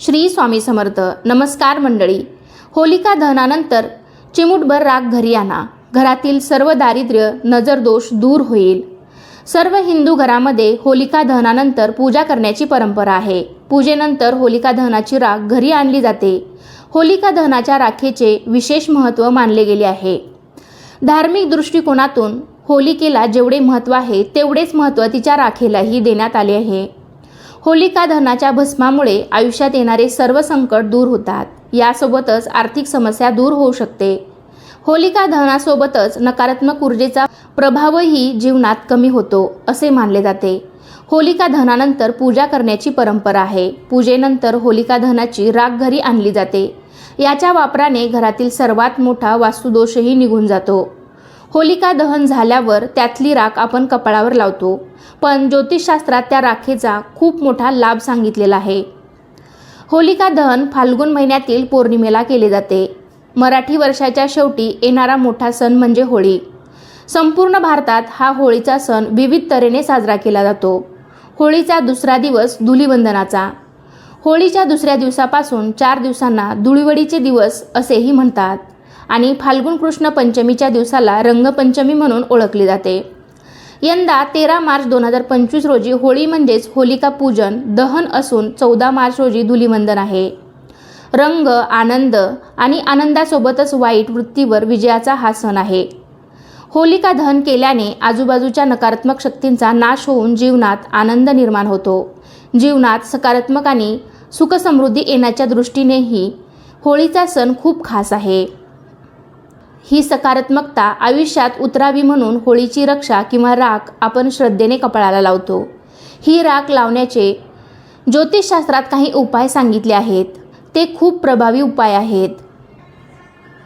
श्री स्वामी समर्थ. नमस्कार मंडळी. होलिका दहनानंतर चिमूटभर राग घरी आणा. घरातील सर्व दारिद्र्य नजरदोष दूर होईल. सर्व हिंदू घरामध्ये होलिका दहनानंतर पूजा करण्याची परंपरा आहे. पूजेनंतर होलिका दहनाची राख घरी आणली जाते. होलिका दहनाच्या राखेचे विशेष महत्त्व मानले गेले आहे. धार्मिक दृष्टिकोनातून होलिकेला जेवढे महत्त्व आहे तेवढेच महत्त्व तिच्या राखेलाही देण्यात आले आहे. होलिका दहनाच्या भस्मामुळे आयुष्यात येणारे सर्व संकट दूर होतात. यासोबतच आर्थिक समस्या दूर होऊ शकते. होलिका दहनासोबतच नकारात्मक ऊर्जेचा प्रभावही जीवनात कमी होतो असे मानले जाते. होलिका दहनानंतर पूजा करण्याची परंपरा आहे. पूजेनंतर होलिका दहनाची राख घरी आणली जाते. याच्या वापराने घरातील सर्वात मोठा वास्तुदोषही निघून जातो. होलिका दहन झाल्यावर त्यातली राख आपण कपाळावर लावतो. पण ज्योतिषशास्त्रात त्या राखेचा खूप मोठा लाभ सांगितलेला आहे. होलिका दहन फाल्गुन महिन्यातील पौर्णिमेला केले जाते. मराठी वर्षाच्या शेवटी येणारा मोठा सण म्हणजे होळी. संपूर्ण भारतात हा होळीचा सण विविध तऱ्हेने साजरा केला जातो. होळीचा दुसरा दिवस धुलीवंदनाचा. होळीच्या दुसऱ्या दिवसापासून चार दिवसांना धुळीवडीचे दिवस असेही म्हणतात. आणि फाल्गुन कृष्ण पंचमीच्या दिवसाला रंगपंचमी म्हणून ओळखली जाते. यंदा तेरा मार्च दोन हजार पंचवीस रोजी होळी म्हणजेच होलिका पूजन दहन असून चौदा मार्च रोजी धुलिवंदन आहे. रंग आनंद आणि आनंदासोबतच वाईट वृत्तीवर विजयाचा हा सण आहे. होलिका दहन केल्याने आजूबाजूच्या नकारात्मक शक्तींचा नाश होऊन जीवनात आनंद निर्माण होतो. जीवनात सकारात्मक आणि सुखसमृद्धी येण्याच्या दृष्टीनेही होळीचा सण खूप खास आहे. ही सकारात्मकता आयुष्यात उतरावी म्हणून होळीची रक्षा किंवा राख आपण श्रद्धेने कपाळाला लावतो. ही राख लावण्याचे ज्योतिषशास्त्रात काही उपाय सांगितले आहेत. ते खूप प्रभावी उपाय आहेत.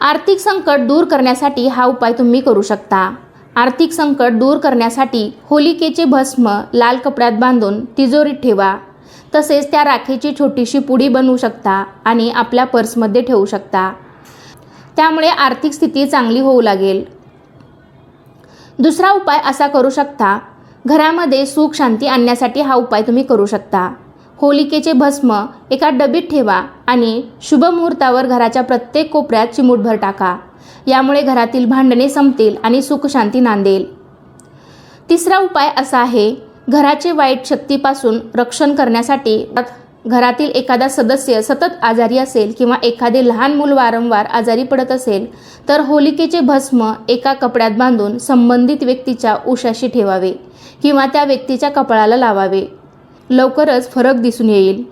आर्थिक संकट दूर करण्यासाठी हा उपाय तुम्ही करू शकता. आर्थिक संकट दूर करण्यासाठी होलिकेचे भस्म लाल कपड्यात बांधून तिजोरीत ठेवा. तसेच त्या राखेची छोटीशी पुडी बनवू शकता आणि आपल्या पर्समध्ये ठेवू शकता. त्यामुळे आर्थिक स्थिती चांगली होऊ लागेल. दुसरा उपाय असा करू शकता घरामध्ये सुख शांती आणण्यासाठी हा उपाय तुम्ही करू शकता. होलिकेचे भस्म एका डबीत ठेवा आणि शुभ मुहूर्तावर घराच्या प्रत्येक कोपऱ्यात चिमूटभर टाका. यामुळे घरातील भांडणे संपतील आणि सुखशांती नांदेल. तिसरा उपाय असा आहे घराचे वाईट शक्तीपासून रक्षण करण्यासाठी घरातील एखादा सदस्य सतत आजारी असेल किंवा एखादे लहान मूल वारंवार आजारी पडत असेल तर होलिकेचे भस्म एका कपड्यात बांधून संबंधित व्यक्तीच्या उशाशी ठेवावे किंवा त्या व्यक्तीच्या कपाळाला लावावे. लवकरच फरक दिसून येईल.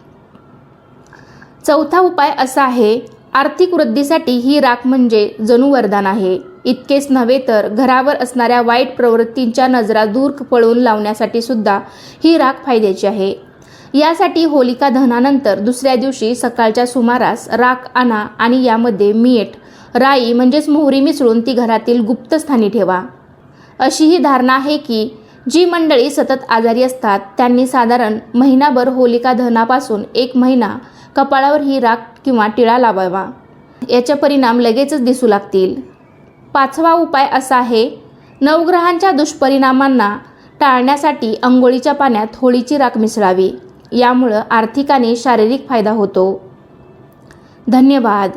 चौथा उपाय असा आहे आर्थिक वृद्धीसाठी ही राख म्हणजे जणू वरदान आहे. इतकेच नव्हे तर घरावर असणाऱ्या वाईट प्रवृत्तींच्या नजरा दूर पळवून लावण्यासाठी सुद्धा ही राख फायद्याची आहे. यासाठी होलिका दहनानंतर दुसऱ्या दिवशी सकाळच्या सुमारास राख आणा आणि यामध्ये मीठ राई म्हणजेच मोहरी मिसळून ती घरातील गुप्तस्थानी ठेवा. अशी ही धारणा आहे की जी मंडळी सतत आजारी असतात त्यांनी साधारण महिनाभर होलिका दहनापासून एक महिना कपाळावर ही राख किंवा टिळा लावावा. याचे परिणाम लगेचच दिसू लागतील. पाचवा उपाय असा आहे नवग्रहांच्या दुष्परिणामांना टाळण्यासाठी अंघोळीच्या पाण्यात होळीची राख मिसळावी. यामुळं आर्थिक आणि शारीरिक फायदा होतो. धन्यवाद.